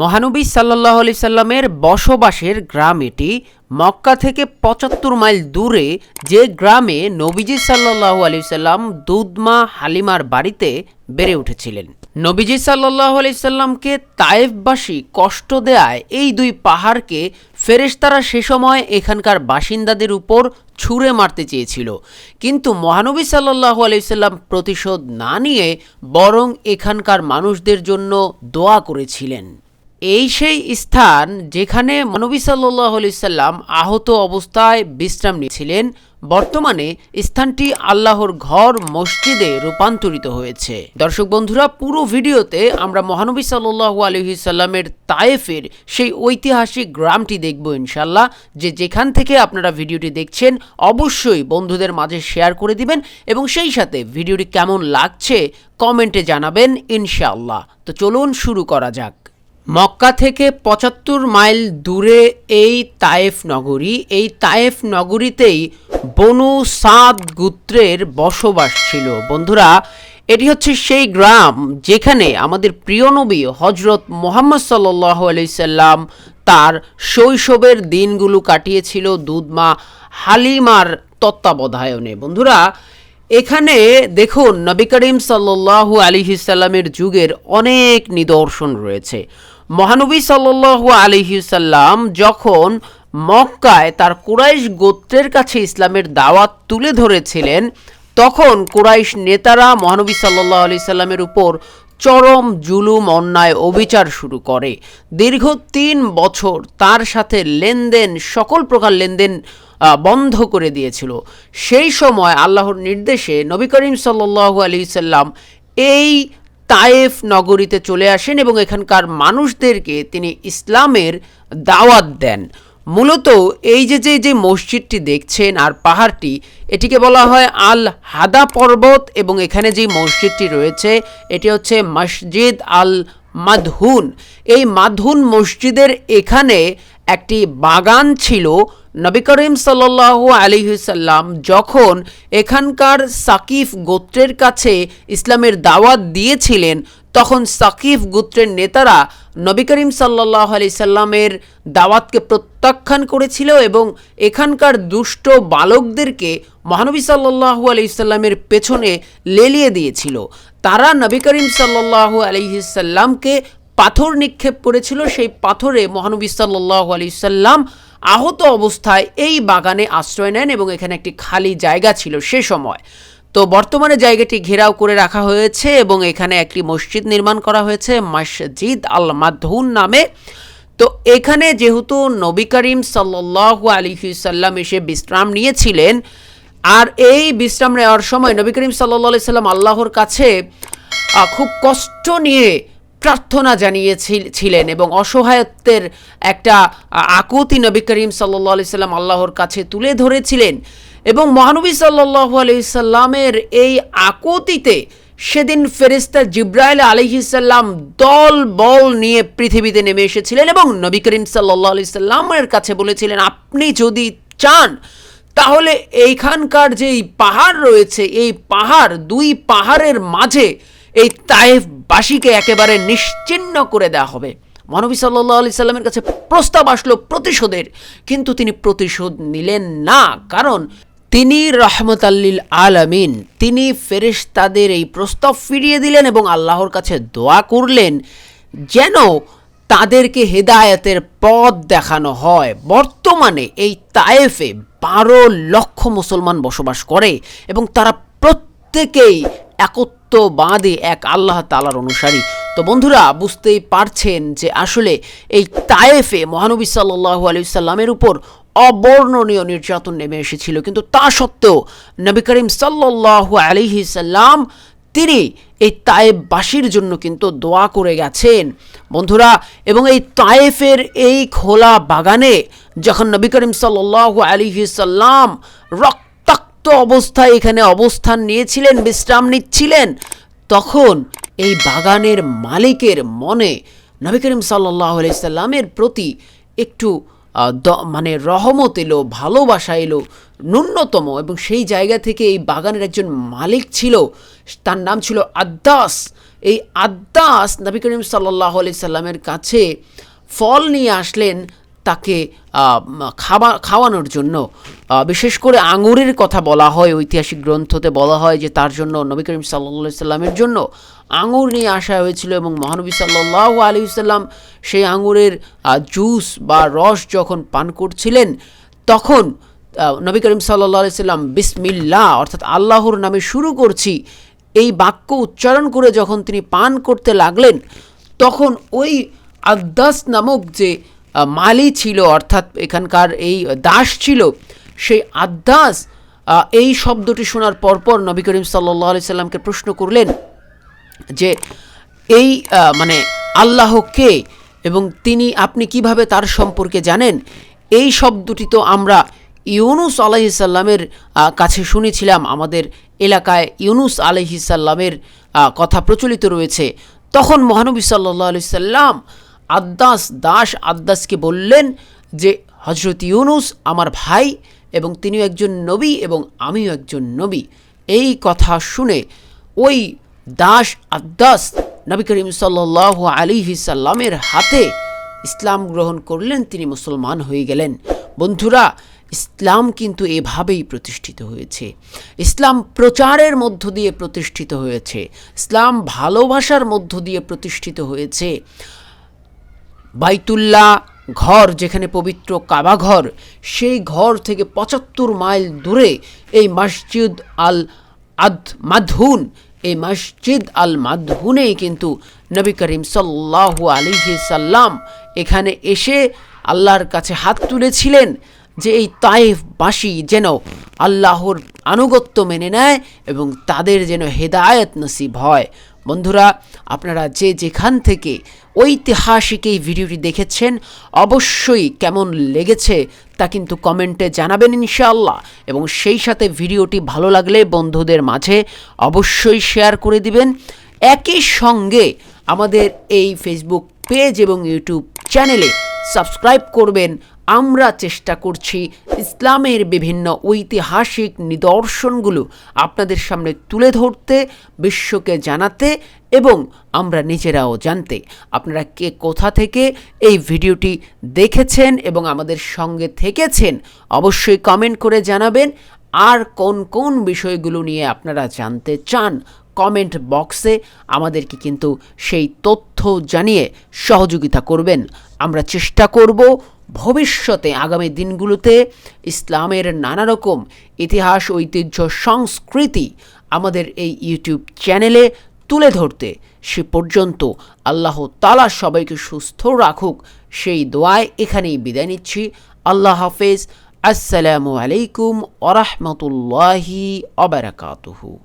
মহানবী সাল্লাহ আলি সাল্লামের বসবাসের গ্রাম এটি। মক্কা থেকে পঁচাত্তর মাইল দূরে যে গ্রামে নবীজি সাল্লাহ আলি সাল্লাম দুধমা হালিমার বাড়িতে বেড়ে উঠেছিলেন। নবীজি সাল্লাহ আলি সাল্লামকে তায়েফবাসী কষ্ট দেয়ায় এই দুই পাহাড়কে ফেরেশতারা সে সময় এখানকার বাসিন্দাদের উপর ছুঁড়ে মারতে চেয়েছিল। কিন্তু মহানবী সাল্লাহ আলাইসাল্লাম প্রতিশোধ না নিয়ে বরং এখানকার মানুষদের জন্য দোয়া করেছিলেন। এই সেই স্থান যেখানে মহানবী সাল্লাহ সাল্লাম আহত অবস্থায় বিশ্রাম নিয়েছিলেন, বর্তমানে স্থানটি আল্লাহর ঘর মসজিদে রূপান্তরিত হয়েছে। দর্শক বন্ধুরা, পুরো ভিডিওতে আমরা মহানবী সাল্লু আলহি সাল্লামের তায়েফের সেই ঐতিহাসিক গ্রামটি দেখব ইনশাল্লাহ যে যেখান থেকে আপনারা ভিডিওটি দেখছেন, অবশ্যই বন্ধুদের মাঝে শেয়ার করে দিবেন এবং সেই সাথে ভিডিওটি কেমন লাগছে কমেন্টে জানাবেন ইনশাআল্লাহ। তো চলুন শুরু করা যাক। মক্কা থেকে পঁচাত্তর মাইল দূরে এই তায়েফ নগরী, এই তায়েফ নগরীতেই বনু সাদ গোত্রের বসবাস ছিল। বন্ধুরা, এটি হচ্ছে সেই গ্রাম যেখানে আমাদের প্রিয় নবী হজরত মোহাম্মদ সাল্লাহ আলাইসাল্লাম তার শৈশবের দিনগুলো কাটিয়েছিল দুধমা হালিমার তত্ত্বাবধায়নে। বন্ধুরা, এখানে দেখুন নবী করিম সাল্লু আলিহিসাল্লামের যুগের অনেক নিদর্শন রয়েছে। মহানবী সাল্লু আলিহিসাল্লাম যখন মক্কায় তার কুরাইশ গোত্রের কাছে ইসলামের দাওয়াত তুলে ধরেছিলেন, তখন কুরাইশ নেতারা মহানবী সাল্লাহ আলি সাল্লামের উপর চরম জুলুম, অন্যায় অবিচার শুরু করে। দীর্ঘ তিন বছর তার সাথে লেনদেন, সকল প্রকার লেনদেন বন্ধ করে দিয়েছিল। সেই সময় আল্লাহর নির্দেশে নবী করিম সাল্লু আলি সাল্লাম এই তায়েফ নগরীতে চলে আসেন এবং এখানকার মানুষদেরকে তিনি ইসলামের দাওয়াত দেন। মূলত এই যে যে যে মসজিদটি দেখছেন আর পাহাড়টি, এটিকে বলা হয় আল হাদা পর্বত এবং এখানে যে মসজিদটি রয়েছে, এটি হচ্ছে মসজিদ আল মাধুন এই মাধুন মসজিদের এখানে একটি বাগান ছিল নবী করিম সাল্লাহ আলিহাল্লাম যখন এখানকার সাকিফ গোত্রের কাছে ইসলামের দাওয়াত দিয়েছিলেন, তখন সাকিফ গোত্রের নেতারা নবী করিম সাল্লাহ আলি সাল্লামের দাওয়াতকে প্রত্যাখ্যান করেছিল এবং এখানকার দুষ্ট বালকদেরকে মহানবী সাল্লাহু আলি সাল্লামের পেছনে লেলিয়ে দিয়েছিল। তারা নবী করিম সাল্লাহু আলহিসাল্লামকে পাথর নিক্ষেপ করেছিল। সেই পাথরে মহানবী সাল্লাহ আলি সাল্লাম আহত অবস্থায় এই বাগানে আশ্রয় নেন এবং এখানে একটি খালি জায়গা ছিল সে সময়। তো বর্তমানে জায়গাটি ঘেরাও করে রাখা হয়েছে এবং এখানে একটি মসজিদ নির্মাণ করা হয়েছে, মসজিদ আল মাধুন নামে। তো এখানে যেহেতু নবী করিম সাল্লু আলিহি সাল্লাম এসে বিশ্রাম নিয়েছিলেন, আর এই বিশ্রাম নেওয়ার সময় নবী করিম সাল্লা সাল্লাম আল্লাহর কাছে খুব কষ্ট নিয়ে প্রার্থনা জানিয়েছিলেন এবং অসহায়ত্বের একটা আকুতি নবী করিম সাল্লাহ আলি সাল্লাম আল্লাহর কাছে তুলে ধরেছিলেন এবং মহানবী সাল্লাহ সাল্লামের এই আকুতিতে সেদিন ফেরিস্তা জিব্রাইল আলহিসাল্লাম দল বল নিয়ে পৃথিবীতে নেমে এসেছিলেন এবং নবী করিম সাল্লাহ আলি সাল্লামের কাছে বলেছিলেন, আপনি যদি চান, তাহলে এইখানকার যেই পাহাড় রয়েছে, এই পাহাড় দুই পাহাড়ের মাঝে এই তায়েফবাসীকে একেবারে নিশ্চিন্ন করে দেওয়া হবে। মহানবী সাল্লাহ আলি সাল্লামের কাছে প্রস্তাব আসলো প্রতিশোধের, কিন্তু তিনি প্রতিশোধ নিলেন না, কারণ তিনি রহমত আল্লিল আলামিন, তিনি ফেরেশতাদের এই প্রস্তাব ফিরিয়ে দিলেন এবং আল্লাহর কাছে দোয়া করলেন যেন তাদেরকে হেদায়েতের পথ দেখানো হয়। বর্তমানে এই তায়েফে বারো লক্ষ মুসলমান বসবাস করে এবং তারা প্রত্যেকেই একত্ববাদে এক আল্লাহ তালার অনুসারী। তো বন্ধুরা, বুঝতেই পারছেন যে আসলে এই তায়েফে মহানবী সাল্লাহ আলি সাল্লামের উপর অবর্ণনীয় নির্যাতন নেমে এসেছিল। কিন্তু তা সত্ত্বেও নবী করিম সাল্লাহ আলিহি সাল্লাম তিনি এই তায়েববাসীর জন্য কিন্তু দোয়া করে গেছেন। বন্ধুরা, এবং এই তায়েফের এই খোলা বাগানে যখন নবী করিম সাল্লাহ আলিহি সাল্লাম রক্তাক্ত অবস্থায় এখানে অবস্থান নিয়েছিলেন, বিশ্রাম নিচ্ছিলেন। তখন এই বাগানের মালিকের মনে নবী করিম সাল্লাহ আলাইসাল্লামের প্রতি একটু মানে রহমত এলো, ভালোবাসা এলো, ন্যূনতম এবং সেই জায়গা থেকে এই বাগানের একজন মালিক ছিল, তার নাম ছিল আদ্দাস। এই আদ্দাস নবী করিম সাল্লাহ আলি সাল্লামের কাছে ফল নিয়ে আসলেন তাকে খাওয়া খাওয়ানোর জন্য। বিশেষ করে আঙুরের কথা বলা হয়, ঐতিহাসিক গ্রন্থতে বলা হয় যে তার জন্য নবী করিম সাল্লা সাল্লামের জন্য আঙুর নিয়ে আসা হয়েছিল এবং মহানবী সাল্লাহ আলী সাল্লাম সেই আঙুরের জুস বা রস যখন পান করছিলেন, তখন নবী করিম সাল্লাহ আলি সাল্লাম বিসমিল্লা অর্থাৎ আল্লাহর নামে শুরু করছি, এই বাক্য উচ্চারণ করে যখন তিনি পান করতে লাগলেন, তখন ওই আদাস নামক যে মালি ছিল, অর্থাৎ এখানকার এই দাস ছিল, সেই আদাস এই শব্দটি শোনার পরপর নবী করিম সাল্লাহ আলি সাল্লামকে প্রশ্ন করলেন যে, এই মানে আল্লাহ কে এবং তিনি, আপনি কীভাবে তার সম্পর্কে জানেন? এই শব্দটি তো আমরা ইউনুস আলাইসাল্লামের কাছে শুনেছিলাম। আমাদের এলাকায় ইউনুস আলহিসাল্লামের কথা প্রচলিত রয়েছে। তখন মহানবী সাল্লাহ আলি সাল্লাম আদ্দাস, দাস আদ্দাসকে বললেন যে হজরত ইউনুস আমার ভাই এবং তিনিও একজন নবী এবং আমিও একজন নবী। এই কথা শুনে ওই দাস আদ্দাস নবী করিম সাল্লাহ আলী সাল্লামের হাতে ইসলাম গ্রহণ করলেন, তিনি মুসলমান হয়ে গেলেন। বন্ধুরা, ইসলাম কিন্তু এভাবেই প্রতিষ্ঠিত হয়েছে। ইসলাম প্রচারের মধ্য দিয়ে প্রতিষ্ঠিত হয়েছে। ইসলাম ভালোবাসার মধ্য দিয়ে প্রতিষ্ঠিত হয়েছে। বাইতুল্লাহ ঘর, যেখানে পবিত্র কাবা ঘর, সেই ঘর থেকে পঁচাত্তর মাইল দূরে এই মসজিদ আল আদ মাধুন এই মসজিদ আল মাধুনেই কিন্তু নবী করিম সাল্লাহ আলিহি সাল্লাম এখানে এসে আল্লাহর কাছে হাত তুলেছিলেন যে এই তাইফবাসী যেন আল্লাহর আনুগত্য মেনে নেয় এবং তাদের যেন হেদায়ত নসিব হয়। বন্ধুরা, আপনারা যে যেখান থেকে ঐতিহাসিক এই ভিডিওটি দেখেছেন, অবশ্যই কেমন লেগেছে তা কিন্তু কমেন্টে জানাবেন ইনশাআল্লাহ। এবং সেই সাথে ভিডিওটি ভালো লাগলে বন্ধুদের মাঝে অবশ্যই শেয়ার করে দিবেন। একই সঙ্গে আমাদের এই ফেসবুক পেজ এবং ইউটিউব চ্যানেলে সাবস্ক্রাইব করবেন। আমরা চেষ্টা করছি ইসলামের বিভিন্ন ঐতিহাসিক নিদর্শনগুলো আপনাদের সামনে তুলে ধরতে, বিশ্বকে জানাতে এবং আমরা নিজেরাও জানতে। আপনারা কে কোথা থেকে এই ভিডিওটি দেখেছেন এবং আমাদের সঙ্গে থেকেছেন অবশ্যই কমেন্ট করে জানাবেন। আর কোন কোন বিষয়গুলো নিয়ে আপনারা জানতে চান, কমেন্ট বক্সে আমাদেরকে কিন্তু সেই তথ্য জানিয়ে সহযোগিতা করবেন। আমরা চেষ্টা করব ভবিষ্যতে আগামী দিনগুলোতে ইসলামের নানা রকম ইতিহাস, ঐতিহ্য, সংস্কৃতি আমাদের এই ইউটিউব চ্যানেলে তুলে ধরতে। সে পর্যন্ত আল্লাহ তালা সবাইকে সুস্থ রাখুক। সেই দোয়ায় এখানেই বিদায় নিচ্ছি। আল্লাহ হাফেজ। আসসালামু আলাইকুম ওরহমতুল্লাহি অবরাকাতুহু